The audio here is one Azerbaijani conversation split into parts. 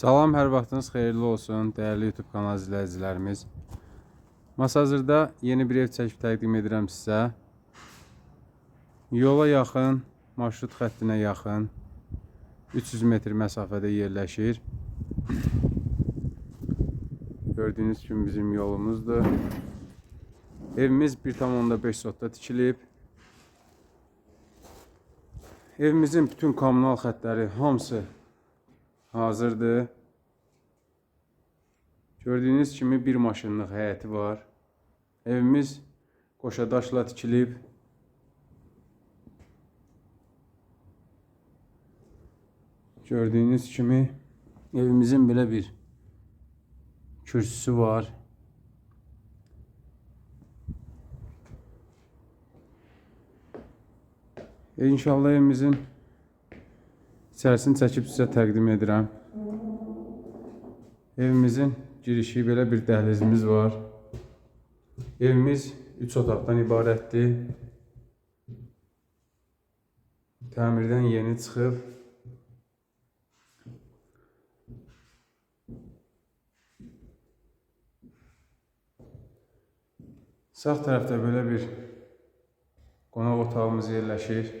Salam, hər vaxtınız xeyirli olsun, dəyərli YouTube kanal izləyicilərimiz. Masazırda yeni bir ev çəkib təqdim edirəm sizə. Yola yaxın, marşrut xəttinə yaxın, 300 metr məsafədə yerləşir. Gördüyünüz kimi bizim yolumuzdur. Evimiz 1,5 sotda tikilib. Evimizin bütün kommunal xətləri hamısı hazırdır. Gördüyünüz kimi bir maşınlıq həyəti var. Evimiz qoşadaşla tikilib. Gördüyünüz kimi evimizin belə bir kürsüsü var. İnşallah evimizin içərisini çəkib sizə təqdim edirəm. Evimizin girişi belə bir dəhlizimiz var. Evimiz 3 otaqdan ibarətdir. Təmirdən yeni çıxıb. Sağ tərəfdə belə bir qonaq otağımız yerləşir.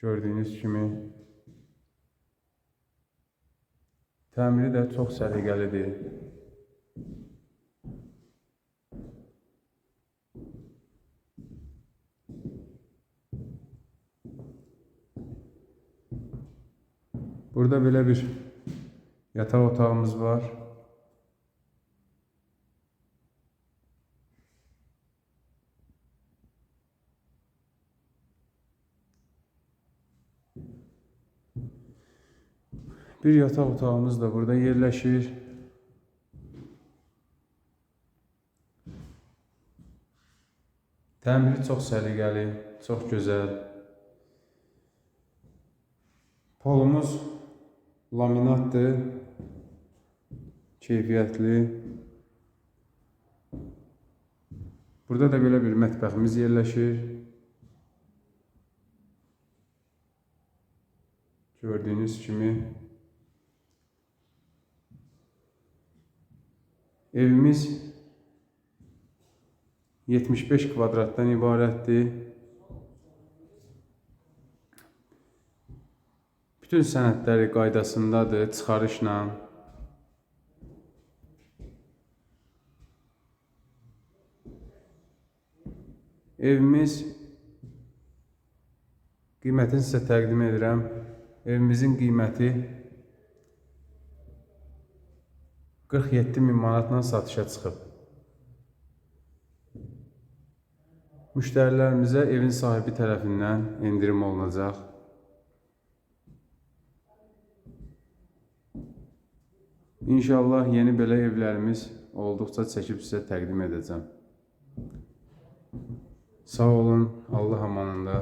Gördüyünüz kimi təmiri də çox səliqəlidir. Burada belə bir yataq otağımız var. Bir yataq otağımız da burada yerləşir. Təmiri çox səliqəli, çox gözəl. Polumuz laminatdır. Keyfiyyətli. Burada da belə bir mətbəximiz yerləşir. Gördüyünüz kimi Evimiz 75 kvadratdan ibarətdir. Bütün sənədləri qaydasındadır, çıxarışla. Evimiz qiymətini sizə təqdim edirəm. Evimizin qiyməti 47 min manatla satışa çıxıb. Müştərilərimizə evin sahibi tərəfindən endirim olunacaq. İnşallah yeni belə evlərimiz olduqca çəkib sizə təqdim edəcəm. Sağ olun, Allah amanında.